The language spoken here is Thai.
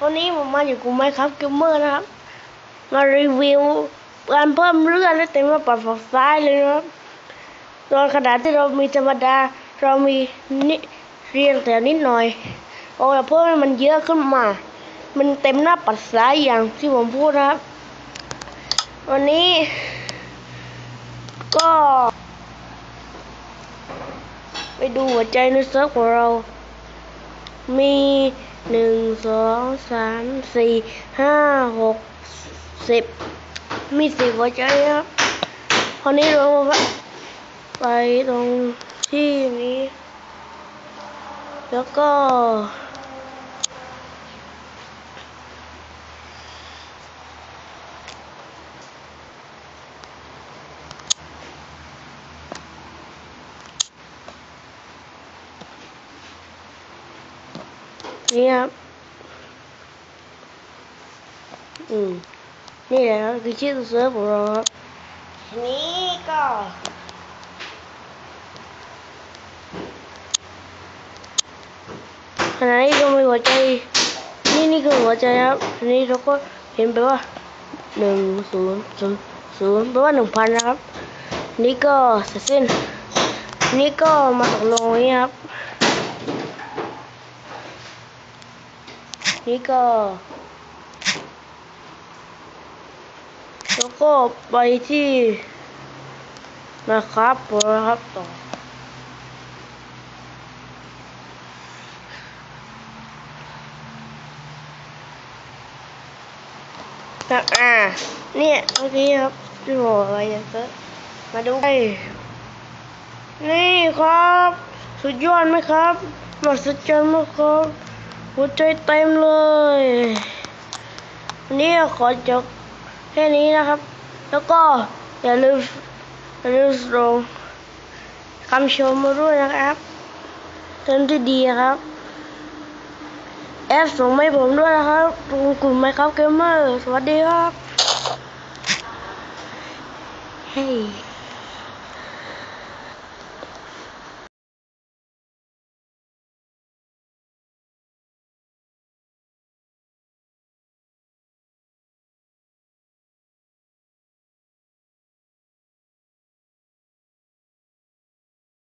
วันนี้ผมมาอยู่กลุ่มไมครับเกมเมอร์นะครับ มารีวิวการเพิ่มเลือดและเต็มมาปัดฝักซ้ายเลยนะครับตอนขนาดที่เรามีธรรมดา เรามีนิเรียงแถวนิดหน่อยเอาแต่เพิ่มให้มันเยอะขึ้นมา มันเต็มหน้าปัดซ้ายอย่างที่ผมพูดนะครับ วันนี้ ก็ ไปดูหัวใจในเซิร์ฟของเรา มี หนึ่งสองสามสี่ห้าหกสิบมีสิบหัวใจครับคราวนี้เราไปตรงที่นี้ แล้วก็ นี่ครับ อืม นี่แหละครับคือชื่อเซิร์ฟของเราครับนี้ก็ขณะนี้ก็มีหัวใจ นี่นี่คือหัวใจครับทีนี้เราก็เห็นไปว่าหนึ่งศูนย์ศูนย์ศูนย์แปลว่าหนึ่งพันนะครับ นี่ก็เสร็จสิ้น นี่ก็มาตกลงนี้ครับ นี่ก็ แล้วก็ไปที่นะครับนะครับต่อครับอ่า เนี่ยเมื่อกี้ครับที่บอกอะไรอย่างเงี้ยมาดูไปนี่ครับ สุดยอดไหมครับมหัศจรรย์มากครับ หัวใจเต็มเลยวันนี้ขอจบแค่นี้นะครับ แล้วก็อย่าลืมอย่าลืมส่งคำชมมาด้วยนะครับเต็มที่ดีครับแอปส่งมาให้ผมด้วยนะครับตรงกลุ่มไมครับเกมเมอร์สวัสดีครับเฮ้ย